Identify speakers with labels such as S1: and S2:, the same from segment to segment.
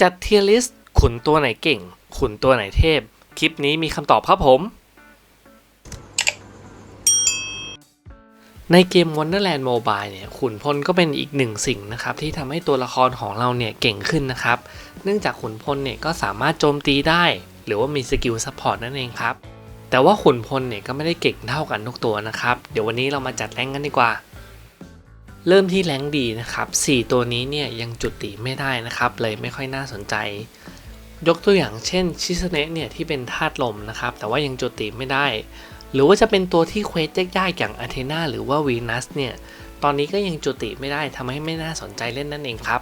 S1: จัดเทียลิสขุนตัวไหนเก่ง ขุนตัวไหนเทพ คลิปนี้มีคำตอบครับผม ในเกม Wonderland Mobile เนี่ยขุนพลก็เป็นอีกหนึ่งสิ่งนะครับ ที่ทำให้ตัวละครของเราเนี่ยเก่งขึ้นนะครับ เนื่องจากขุนพลเนี่ยก็สามารถโจมตีได้ หรือว่ามีสกิลซัพพอร์ตนั่นเองครับแต่ว่าขุนพลเนี่ยก็ไม่ได้เก่งเท่ากันทุกตัวนะครับ เดี๋ยววันนี้เรามาจัดแรงกันดีกว่า เริ่มที่แรงดีนะครับ 4 ตัวนี้เนี่ยยังจุดติไม่ได้นะครับ เลยไม่ค่อยน่าสนใจ ยกตัวอย่างเช่นชิสเนะเนี่ยที่เป็นธาตุลมนะครับ แต่ว่ายังจุดติไม่ได้ หรือว่าจะเป็นตัวที่เควสยากๆอย่างอาเทนาหรือว่าวีนัสเนี่ยตอนนี้ก็ยังจุติไม่ได้ทำให้ไม่น่าสนใจเล่นนั่นเองครับ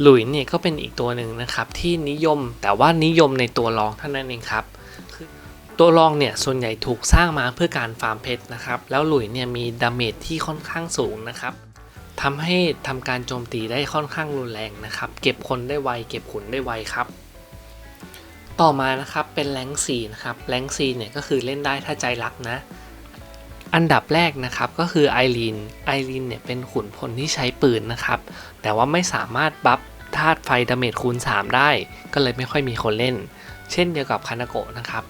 S1: หลุยเนี่ยก็เป็นอีกตัวหนึ่งนะครับที่นิยมแต่ว่านิยมในตัวรองเท่านั้นเองครับ ตัวรองเนี่ยส่วนใหญ่ถูกสร้างมาเพื่อการฟาร์มเพชรนะครับ แล้วหลุยเนี่ยมีดาเมจที่ค่อนข้างสูงนะครับทำให้ทำการโจมตีได้ค่อนข้างรุนแรงนะครับ เก็บคนได้ไว เก็บขุนได้ไวครับ ต่อมานะครับเป็นแรงซีนะครับแรงซีเนี่ยก็คือเล่นได้ถ้าใจรักนะ อันดับแรกนะครับก็คือไอรีนไอรีนเนี่ยเป็นขุนพลที่ใช้ปืนนะครับ แต่ว่าไม่สามารถบัฟธาตุไฟดาเมจคูณ 3 ได้ ก็เลยไม่ค่อยมีคนเล่น เช่นเดียวกับคานาโกะนะครับ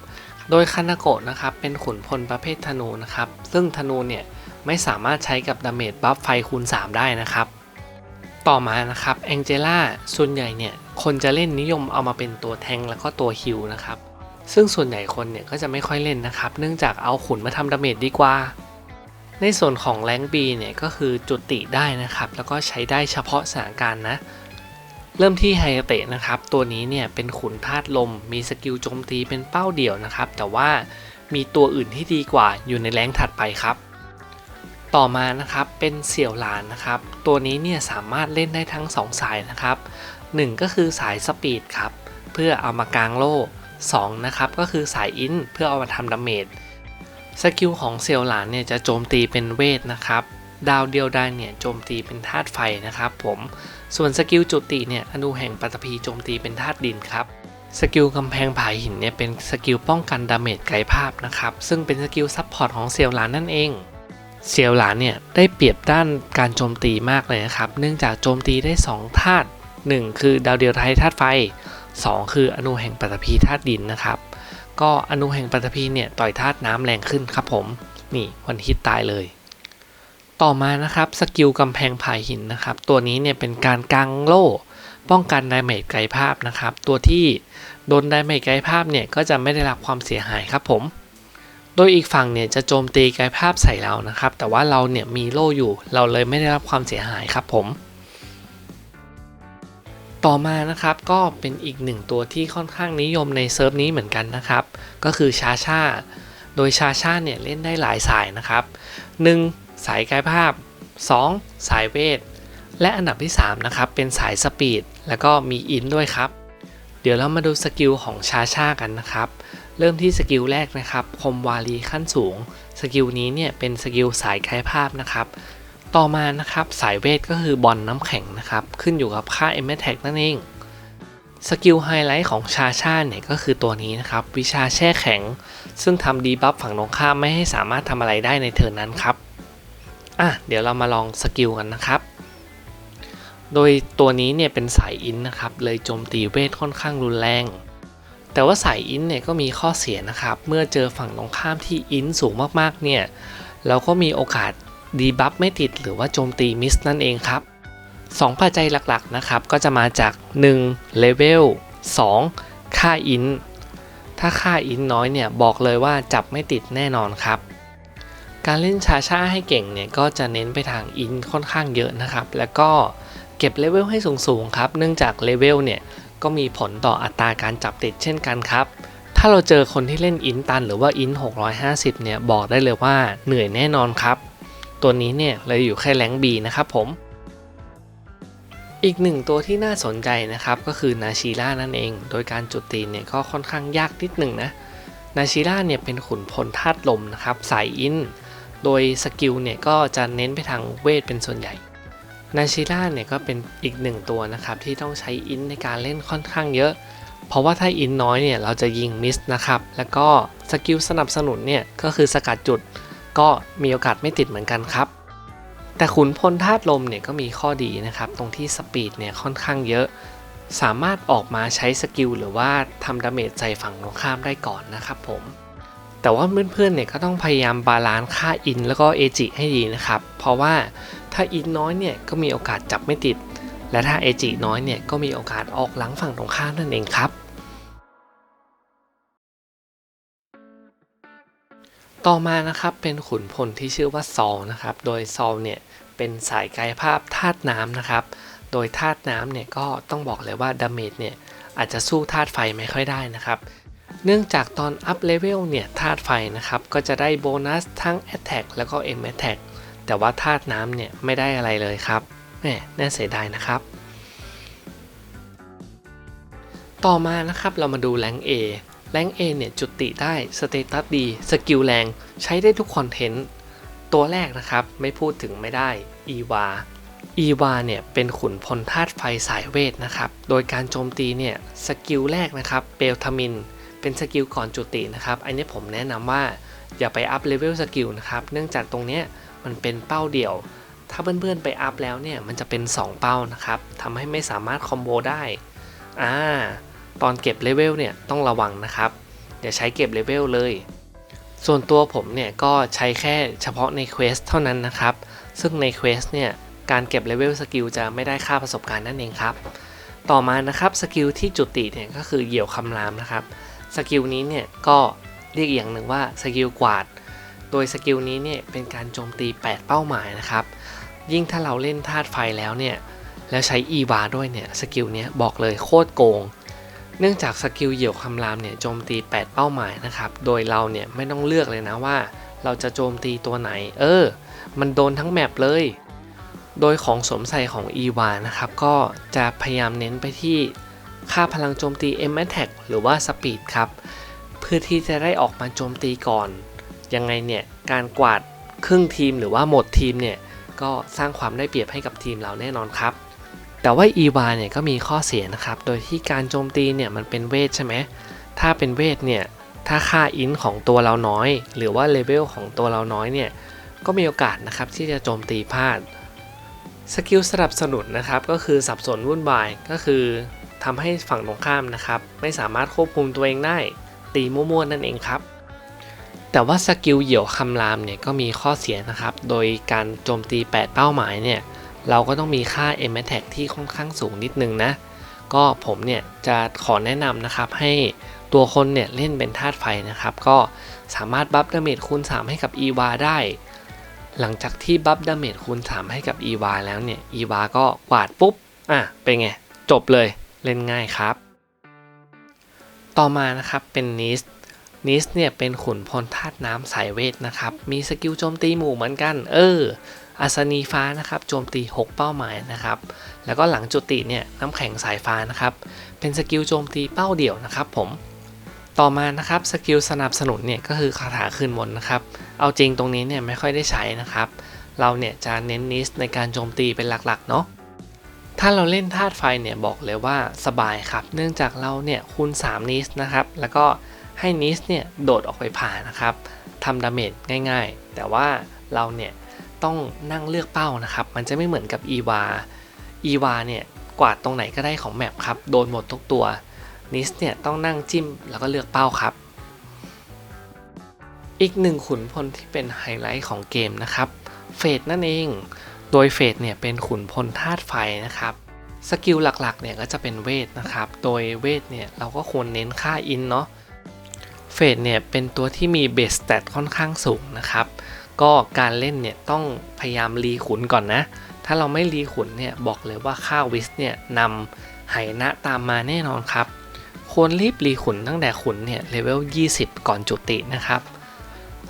S1: โดยคานาโกะนะครับเป็นขุนพลประเภทธนูนะครับ ซึ่งธนูเนี่ยไม่สามารถใช้กับดาเมจบัฟไฟคูณ 3 ได้นะครับ ต่อมานะครับแองเจล่าส่วนใหญ่เนี่ยคนจะเล่นนิยมเอามาเป็นตัวแทงแล้วก็ตัวฮิลนะครับ ซึ่งส่วนใหญ่คนเนี่ยก็จะไม่ค่อยเล่นนะครับ เนื่องจากเอาขุนมาทำดาเมจดีกว่า ในส่วนของแรงบีเนี่ยก็คือจุติได้นะครับ แล้วก็ใช้ได้เฉพาะสถานการณ์นะ เริ่มที่ไฮเตะนะครับตัวนี้เนี่ยเป็นขุนธาตุลม มีสกิลโจมตีเป็นเป้าเดี่ยวนะครับ แต่ว่ามีตัวอื่นที่ดีกว่าอยู่ในแรงถัดไปครับ ต่อมานะครับเป็นเสี่ยวหลานนะครับ ตัวนี้เนี่ยสามารถเล่นได้ทั้ง 2 สายนะครับหนึ่งก็คือสายสปีดครับเพื่อเอามากางโล่2นะครับก็คือสายอินเพื่อเอามาทำดาเมจสกิลของเซียวหลานเนี่ยจะโจมตีเป็นเวทนะครับดาวเดียวดายเนี่ยโจมตีเป็นธาตุไฟนะครับ ผม ส่วนสกิลจุติเนี่ยอนุแห่งปัตภีโจมตีเป็นธาตุดินครับสกิลกำแพงผาหินเนี่ยเป็นสกิลป้องกันดาเมจไกลภาพนะครับ ซึ่งเป็นสกิลซับพอร์ตของเซียวหลานนั่นเองเซียวหลานเนี่ยได้เปรียบด้านการโจมตีมากเลยนะครับ เนื่องจากโจมตีได้ 2 ธาตุ 1 คือดาวเดียวไทยธาตุไฟ 2 คืออนุแห่งปฐพีธาตุดินนะครับ ก็อนุแห่งปฐพีเนี่ยต่อยธาตุน้ำแรงขึ้นครับผม นี่วันฮิตตายเลย ต่อมานะครับสกิลกำแพงผายหินนะครับ ตัวนี้เนี่ยเป็นการกางโล่ป้องกันไดเมจไกลภาพนะครับ ตัวที่โดนไดเมจไกลภาพเนี่ยก็จะไม่ได้รับความเสียหายครับผม โดยอีกฝั่งเนี่ยจะโจมตีไกลภาพใส่เรานะครับ แต่ว่าเราเนี่ยมีโล่อยู่ เราเลยไม่ได้รับความเสียหายครับผม ต่อมานะครับก็เป็นอีกหนึ่งตัวที่ค่อนข้างนิยมในเซิร์ฟนี้เหมือนกันนะครับ ก็คือชาชาโดยชาชาเนี่ยเล่นได้หลายสายนะครับ 1. สายกายภาพ 2. สายเวท และอันดับที่ 3 นะครับ เป็นสายสปีด แล้วก็มีอินด้วยครับ เดี๋ยวเรามาดูสกิลของชาชากันนะครับ เริ่มที่สกิลแรกนะครับ คมวาลีขั้นสูง สกิลนี้เนี่ยเป็นสกิลสายกายภาพนะครับ ต่อมานะครับสายเวทก็คือบอลน้ำแข็งนะครับ ขึ้นอยู่กับค่า m อ t a g นั่นเองสกิลไฮไลท์ของชาชาเนี่ยก็คือตัวนี้นะครับ วิชาแช่แข็ง ซึ่งทำดีบัฟฝั่งตรงข้ามไม่ให้สามารถทำอะไรได้ในเทิร์นนั้นครับ อะเดี๋ยวเรามาลองสกิลกันนะครับ โดยตัวนี้เนี่ยเป็นสายอินนะครับ เลยโจมตีเวทค่อนข้างรุนแรง แต่ว่าสายอินเนี่ยก็มีข้อเสียนะครับ เมื่อเจอฝั่งตรงข้ามที่อินสูงมากๆเนี่ยเราก็มีโอกาสดีบัฟไม่ติดหรือว่าโจมตีมิสนั่นเองครับ 2 ปัจจัยหลักๆนะครับ ก็จะมาจาก 1. เลเวล 2. ค่าอิน ถ้าค่าอินน้อยเนี่ยบอกเลยว่าจับไม่ติดแน่นอนครับ การเล่นชาชาให้เก่งเนี่ยก็จะเน้นไปทางอินค่อนข้างเยอะนะครับ แล้วก็เก็บเลเวลให้สูงๆครับ เนื่องจากเลเวลเนี่ยก็มีผลต่ออัตราการจับติดเช่นกันครับ ถ้าเราเจอคนที่เล่นอินตันหรือว่าอิน650 เนี่ยบอกได้เลยว่าเหนื่อยแน่นอนครับ ตัวนี้เนี่ยเลยอยู่แค่แรงบีนะครับผม อีกหนึ่งตัวที่น่าสนใจนะครับก็คือนาชิล่านั่นเอง โดยการจุดตีเนี่ยก็ค่อนข้างยากนิดหนึ่งนะ นาชิล่าเนี่ยเป็นขุนพลธาตุลมนะครับสายอิน โดยสกิลเนี่ยก็จะเน้นไปทางเวทเป็นส่วนใหญ่ นาชิล่าเนี่ยก็เป็นอีกหนึ่งตัวนะครับที่ต้องใช้อินในการเล่นค่อนข้างเยอะ เพราะว่าถ้าอินน้อยเนี่ยเราจะยิงมิสนะครับ แล้วก็สกิลสนับสนุนเนี่ยก็คือสกัดจุด ก็มีโอกาสไม่ติดเหมือนกันครับ แต่ขุนพลธาตุลมเนี่ยก็มีข้อดีนะครับตรงที่สปีดเนี่ยค่อนข้างเยอะ สามารถออกมาใช้สกิลหรือว่าทำดาเมจใส่ฝั่งตรงข้ามได้ก่อนนะครับผม แต่ว่าเพื่อนๆเนี่ยก็ต้องพยายามบาลานซ์ค่าอินแล้วก็เอจิให้ดีนะครับ เพราะว่าถ้าอินน้อยเนี่ยก็มีโอกาสจับไม่ติด และถ้าเอจิน้อยเนี่ยก็มีโอกาสออกหลังฝั่งตรงข้ามนั่นเองครับ ต่อมานะครับเป็นขุนพลที่ชื่อว่าซอลนะครับ โดยซอลเนี่ยเป็นสายกายภาพธาตุน้ำนะครับ โดยธาตุน้ำเนี่ยก็ต้องบอกเลยว่าดาเมจเนี่ยอาจจะสู้ธาตุไฟไม่ค่อยได้นะครับ เนื่องจากตอนอัพเลเวลเนี่ยธาตุไฟนะครับ ก็จะได้โบนัสทั้ง Attack แล้วก็ M Attack แต่ว่าธาตุน้ำเนี่ยไม่ได้อะไรเลยครับแหมน่าเสียดายนะครับ ต่อมานะครับเรามาดูแรง A แรง A เนี่ยจุติได้สเตตัสดีสกิลแรงใช้ได้ทุกคอนเทนต์ตัวแรกนะครับไม่พูดถึงไม่ได้อีวาอีวาเนี่ยเป็นขุนพลธาตุไฟสายเวทนะครับ โดยการโจมตีเนี่ยสกิลแรกนะครับเปลทามิน เป็นสกิลก่อนจุตินะครับอันนี้ผมแนะนำว่าอย่าไปอัพเลเวลสกิลนะครับเนื่องจากตรงเนี้ยมันเป็นเป้าเดี่ยว ถ้าเพื่อนๆไปอัพแล้วเนี่ยมันจะเป็น 2 เป้านะครับทำให้ไม่สามารถคอมโบได้อ่าตอนเก็บเลเวลเนี่ยต้องระวังนะครับอย่าใช้เก็บเลเวลเลย ส่วนตัวผมเนี่ยก็ใช้แค่เฉพาะในเควสเท่านั้นนะครับ ซึ่งในเควสเนี่ยการเก็บเลเวลสกิลจะไม่ได้ค่าประสบการณ์นั่นเองครับ ต่อมานะครับสกิลที่จุติเนี่ยก็คือเหยี่ยวคำรามนะครับ สกิลนี้เนี่ยก็เรียกอีกอย่างหนึ่งว่าสกิลกวาด โดยสกิลนี้เนี่ยเป็นการโจมตี 8 เป้าหมายนะครับ ยิ่งถ้าเราเล่นธาตุไฟแล้วเนี่ยแล้วใช้อีวาด้วยเนี่ยสกิลนี้บอกเลยโคตรโกง เนื่องจากสกิลเหยี่ยวคำรามเนี่ยโจมตี 8 เป้าหมายนะครับ โดยเราเนี่ยไม่ต้องเลือกเลยนะว่า เราจะโจมตีตัวไหน เออ มันโดนทั้งแมปเลย โดยของสมใส่ของ e v a นะครับก็จะพยายามเน้นไปที่ ค่าพลังโจมตี M Attack หรือว่า Speed ครับ เพื่อที่จะได้ออกมาโจมตีก่อน ยังไงเนี่ย การกวาดครึ่งทีมหรือว่าหมดทีมเนี่ย ก็สร้างความได้เปรียบให้กับทีมเราแน่นอนครับ แต่ว่า e v a เนี่ยก็มีข้อเสียนะครับ โดยที่การโจมตีเนี่ยมันเป็นเวทใช่ไหม ถ้าเป็นเวทเนี่ย ถ้าค่าอินของตัวเราน้อย หรือว่าเลเวลของตัวเราน้อยเนี่ย ก็มีโอกาสนะครับที่จะโจมตีพลาดสกิลสนับสนุนนะครับก็คือสับสนวุ่นวายก็คือ ทำให้ฝั่งตรงข้ามนะครับ ไม่สามารถควบคุมตัวเองได้ ตีมั่วๆนั่นเองครับ แต่ว่าสกิลเหี่ยวคำรามเนี่ยก็มีข้อเสียนะครับ โดยการโจมตี 8 เป้าหมายเนี่ยเราก็ต้องมีค่า M a t t a c ที่ค่อนข้างสูงนิดนึงนะ ก็ผมเนี่ยจะขอแนะนำนะครับ ให้ตัวคนเนี่ยเล่นเป็นธาตุไฟนะครับ ก็สามารถบัฟดาเมจคูณ 3 ให้กับ e v a ได้ หลังจากที่บัฟดาเมจคูณ 3 ให้กับ e v a แล้วเนี่ย e v a ก็กวาดปุ๊บ อะ เป็นไง จบเลย เล่นง่ายครับ ต่อมานะครับเป็นนิสนิสเนี่ยเป็นขุนพลธาตุน้ำสายเวทนะครับ มีสกิลโจมตีหมู่เหมือนกัน เอออัศนีฟ้านะครับโจมตี 6 เป้าหมายนะครับ แล้วก็หลังจุติเนี่ยน้ำแข็งสายฟ้านะครับ เป็นสกิลโจมตีเป้าเดี่ยวนะครับผม ต่อมานะครับสกิลสนับสนุนเนี่ยก็คือคาถาคืนมนนะครับ เอาจริงตรงนี้เนี่ยไม่ค่อยได้ใช้นะครับ เราเนี่ยจะเน้นนิสในการโจมตีเป็นหลักๆเนาะ ถ้าเราเล่นธาตุไฟเนี่ยบอกเลยว่าสบายครับ เนื่องจากเราเนี่ยคูณ3นิสนะครับ แล้วก็ให้นิสเนี่ยโดดออกไปผ่านะครับทำดาเมจง่ายๆ แต่ว่าเราเนี่ยต้องนั่งเลือกเป้านะครับ มันจะไม่เหมือนกับอีวาอีวาเนี่ยกวาดตรงไหนก็ได้ของแมปครับ โดนหมดทุกตัวนิสเนี่ยต้องนั่งจิ้มแล้วก็เลือกเป้าครับ อีกหนึ่งขุนพลที่เป็นไฮไลท์ของเกมนะครับเฟดนั่นเอง โดยเฟดเนี่ยเป็นขุนพลธาตุไฟนะครับสกิลหลักๆเนี่ยก็จะเป็นเวทนะครับ โดยเวทเนี่ยเราก็ควรเน้นค่าอินเนาะ เฟดเนี่ยเป็นตัวที่มีเบสแตทค่อนข้างสูงนะครับ ก็การเล่นเนี่ยต้องพยายามรีขุนก่อนนะ ถ้าเราไม่รีขุนเนี่ยบอกเลยว่าค่าวิสเนี่ยนำไหนะตามมาแน่นอนครับ ควรรีบรีขุนตั้งแต่ขุนเนี่ยเลเวล 20 ก่อนจุตินะครับ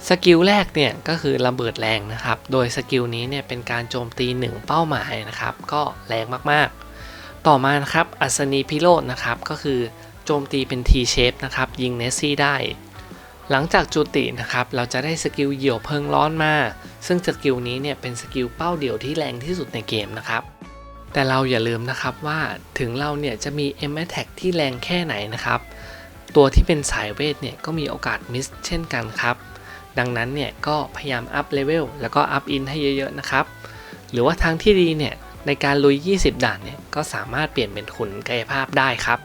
S1: สกิลแรกเนี่ยก็คือระเบิดแรงนะครับ โดยสกิลนี้เนี่ยเป็นการโจมตี 1 เป้าหมายนะครับ ก็แรงมากๆ ต่อมานะครับอัศนีพิโรธนะครับก็คือโจมตีเป็น T shape นะครับยิงเนสซี่ได้ หลังจากจุตินะครับเราจะได้สกิลเหยี่ยวเพลิงร้อนมา ซึ่งสกิลนี้เนี่ยเป็นสกิลเป้าเดี่ยวที่แรงที่สุดในเกมนะครับแต่เราอย่าลืมนะครับว่าถึงเราเนี่ยจะมี M Attack ที่แรงแค่ไหนนะครับ ตัวที่เป็นสายเวทเนี่ยก็มีโอกาสมิสเช่นกันครับ ดังนั้นเนี่ยก็พยายามอัพเลเวลแล้วก็อัพอินให้เยอะๆนะครับ หรือว่าทางที่ดีเนี่ยในการลุย 20 ด่านเนี่ยก็สามารถเปลี่ยนเป็นขุนกายภาพได้ครับ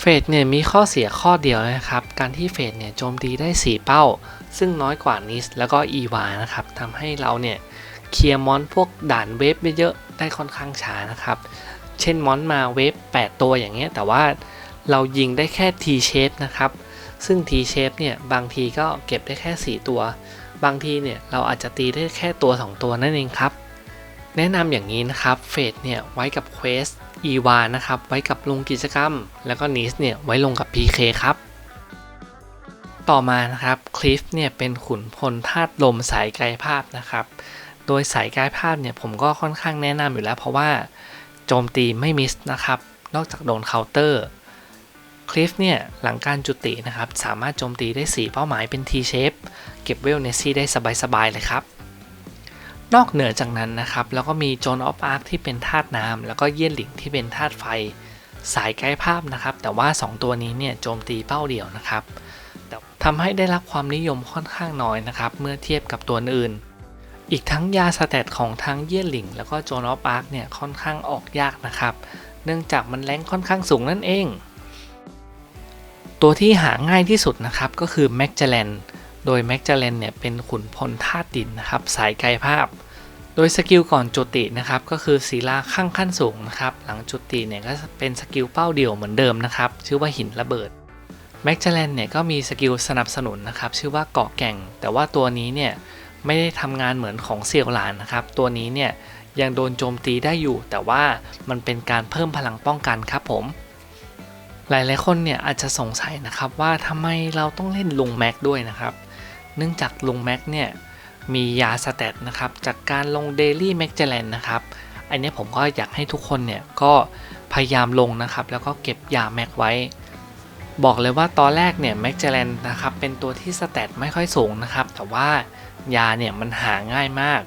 S1: เฟดเนี่ยมีข้อเสียข้อเดียวนะครับ การที่เฟดเนี่ยโจมตีได้ 4 เป้า ซึ่งน้อยกว่านิสแล้วก็อีวานะครับทำให้เราเนี่ยเคลียร์มอนพวกด่านเวฟเยอะๆได้ค่อนข้างช้านะครับ เช่นมอนมาเวฟ8 ตัวอย่างเงี้ยแต่ว่าเรายิงได้แค่ T shape นะครับ ซึ่ง T shape เนี่ยบางทีก็เก็บได้แค่ 4 ตัว บางทีเนี่ยเราอาจจะตีได้แค่ตัว 2 ตัวนั่นเองครับ แนะนำอย่างนี้นะครับเฟดเนี่ยไว้กับเควสอีวานะครับไว้กับลงกิจกรรม แล้วก็นิสเนี่ยไว้ลงกับ PK ครับ ต่อมานะครับคลิฟเนี่ยเป็นขุนพลธาตุลมสายกายภาพนะครับ โดยสายกายภาพเนี่ยผมก็ค่อนข้างแนะนำอยู่แล้ว เพราะว่าโจมตีไม่มิสนะครับ นอกจากโดนเคาน์เตอร์ คลิฟเนี่ยหลังการจุตินะครับสามารถโจมตีได้ 4 เป้าหมายเป็น T shape เก็บเวลเนสซี่ได้สบายๆเลยครับ นอกเหนือจากนั้นนะครับ แล้วก็มีโจนออฟอาร์คที่เป็นธาตุน้ำแล้วก็เยี่ยนหลิงที่เป็นธาตุไฟ สายใกล้ภาพนะครับ แต่ว่า 2 ตัวนี้เนี่ยโจมตีเป้าเดียวนะครับทำให้ได้รับความนิยมค่อนข้างน้อยนะครับ เมื่อเทียบกับตัวอื่น อีกทั้งยาสเตตของทั้งเยี่ยนหลิง แล้วก็โจนออฟอาร์คเนี่ยค่อนข้างออกยากนะครับ เนื่องจากมันแรงค่อนข้างสูงนั่นเอง ตัวที่หาง่ายที่สุดนะครับก็คือแม็กเจเลนโดยแม็กเจเลนเนี่ยเป็นขุนพลธาตุดินนะครับสายไกลภาพ โดยสกิลก่อนจุตินะครับก็คือศีลาขั้งขั้นสูงนะครับหลังจุติเนี่ยก็เป็นสกิลเป้าเดี่ยวเหมือนเดิมนะครับชื่อว่าหินระเบิดแม็กเจเลนเนี่ยก็มีสกิลสนับสนุนนะครับชื่อว่าเกาะแก่ง แต่ว่าตัวนี้เนี่ยไม่ได้ทำงานเหมือนของเซียวหลานนะครับตัวนี้เนี่ยยังโดนโจมตีได้อยู่ แต่ว่ามันเป็นการเพิ่มพลังป้องกันครับผม หลายๆคนเนี่ยอาจจะสงสัยนะครับว่าทำไมเราต้องเล่นลุงแม็กด้วยนะครับ เนื่องจากลุงแม็กเนี่ยมียาสเตตนะครับจากการลงเดลี่แม็กเจเลนนะครับอันนี้ผมก็อยากให้ทุกคนเนี่ยก็พยายามลงนะครับแล้วก็เก็บยาแม็กไว้ บอกเลยว่าตอนแรกเนี่ยแม็กเจเลนนะครับเป็นตัวที่สเตตไม่ค่อยสูงนะครับ แต่ว่ายาเนี่ยมันหาง่ายมาก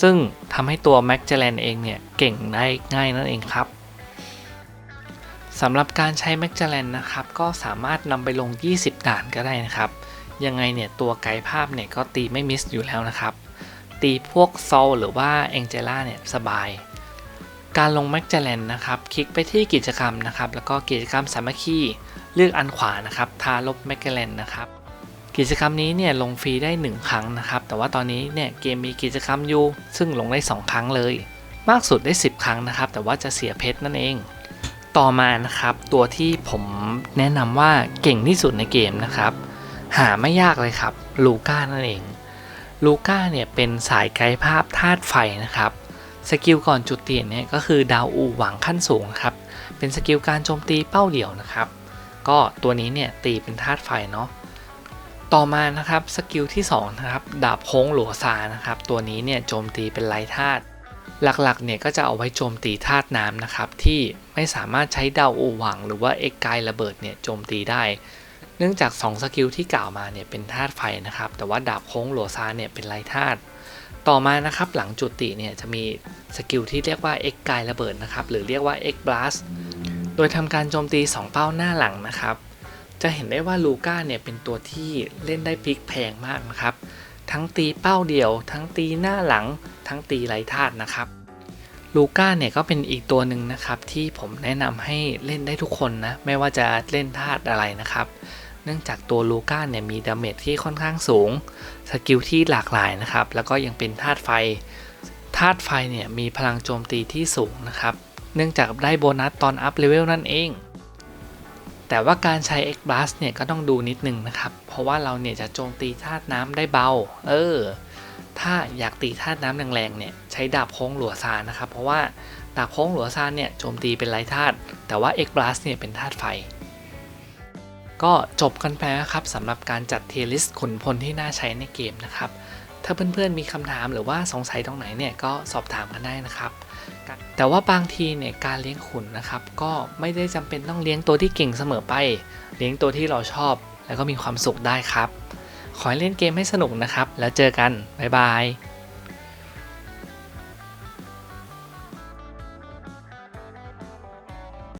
S1: ซึ่งทำให้ตัวแม็กเจเลนเองเนี่ยเก่งได้ง่ายนั่นเองครับ สำหรับการใช้แม็กเจเลนนะครับ ก็สามารถนำไปลง 20 ด่านก็ได้นะครับ ยังไงเนี่ย ตัวไกด์ภาพเนี่ย ก็ตีไม่มิสอยู่แล้วนะครับ ตีพวกโซลหรือว่าเองเจล่าเนี่ย สบาย การลงแม็กเจเลนนะครับ คลิกไปที่กิจกรรมนะครับ แล้วก็กิจกรรมสามัคคีเลือกอันขวานะครับทาลบแม็กเจเลนนะครับกิจกรรมนี้เนี่ยลงฟรีได้ 1 ครั้งนะครับ แต่ว่าตอนนี้เนี่ยเกมมีกิจกรรมอยู่ซึ่งลงได้ 2 ครั้งเลย มากสุดได้ 10 ครั้งนะครับ แต่ว่าจะเสียเพชรนั่นเอง ต่อมานะครับตัวที่ผมแนะนำว่าเก่งที่สุดในเกมนะครับ หาไม่ยากเลยครับลูก้านั่นเองลูก้าเนี่ยเป็นสายไกด์ภาพธาตุไฟนะครับสกิลก่อนจุดเตียนเนี่ยก็คือดาวอูหวังขั้นสูงครับเป็นสกิลการโจมตีเป้าเดี่ยวนะครับ ก็ตัวนี้เนี่ยตีเป็นธาตุไฟเนาะต่อมานะครับสกิลที่2นะครับดาบโค้งหลัวซานะครับตัวนี้เนี่ยโจมตีเป็นไร้ธาตุ หลักๆเนี่ยก็จะเอาไว้โจมตีธาตุน้ำนะครับ ที่ไม่สามารถใช้ดาวอูหวัง หรือว่าเอ็กไกระเบิดเนี่ยโจมตีได้ เนื่องจาก 2 สกิลที่กล่าวมาเนี่ยเป็นธาตุไฟนะครับ แต่ว่าดาบโค้งหลซาเนี่ยเป็นไรธาตุต่อมานะครับหลังจุติเนี่ยจะมีสกิลที่เรียกว่าเอ็กไกระเบิดนะครับ หรือเรียกว่าเอ็กบลัสโดยทำการโจมตี 2 เป้าหน้าหลังนะครับ จะเห็นได้ว่าลูก้าเนี่ยเป็นตัวที่เล่นได้พลิกแพงมากนะครับ ทั้งตีเป้าเดี่ยว ทั้งตีหน้าหลัง ทั้งตีไร้ธาตุนะครับลูก้าเนี่ยก็เป็นอีกตัวหนึ่งนะครับที่ผมแนะนำให้เล่นได้ทุกคนนะ ไม่ว่าจะเล่นธาตุอะไรนะครับ เนื่องจากตัวลูก้าเนี่ยมีดาเมจที่ค่อนข้างสูง สกิลที่หลากหลายนะครับ แล้วก็ยังเป็นธาตุไฟธาตุไฟเนี่ยมีพลังโจมตีที่สูงนะครับ เนื่องจากได้โบนัสตอนอัพเลเวลนั่นเอง แต่ว่าการใช้ X Blast เนี่ยก็ต้องดูนิดนึงนะครับ เพราะว่าเราเนี่ยจะโจมตีธาตุน้ำได้เบา เออ ถ้าอยากตีธาตุน้ำแรงๆเนี่ยใช้ดาบโค้งหลัวซานนะครับ เพราะว่าดาบโค้งหลัวซานเนี่ยโจมตีเป็นไร้ธาตุ แต่ว่า X Blast เนี่ยเป็นธาตุไฟ ก็จบกันไปแล้วครับสำหรับการจัดเทียริสขุนพลที่น่าใช้ในเกมนะครับ ถ้าเพื่อนๆมีคำถามหรือว่าสงสัยตรงไหนเนี่ยก็สอบถามกันได้นะครับ แต่ว่าบางทีเนี่ยการเลี้ยงขุนนะครับ ก็ไม่ได้จำเป็นต้องเลี้ยงตัวที่เก่งเสมอไป เลี้ยงตัวที่เราชอบ แล้วก็มีความสุขได้ครับ ขอให้เล่นเกมให้สนุกนะครับ แล้วเจอกัน บ๊ายบาย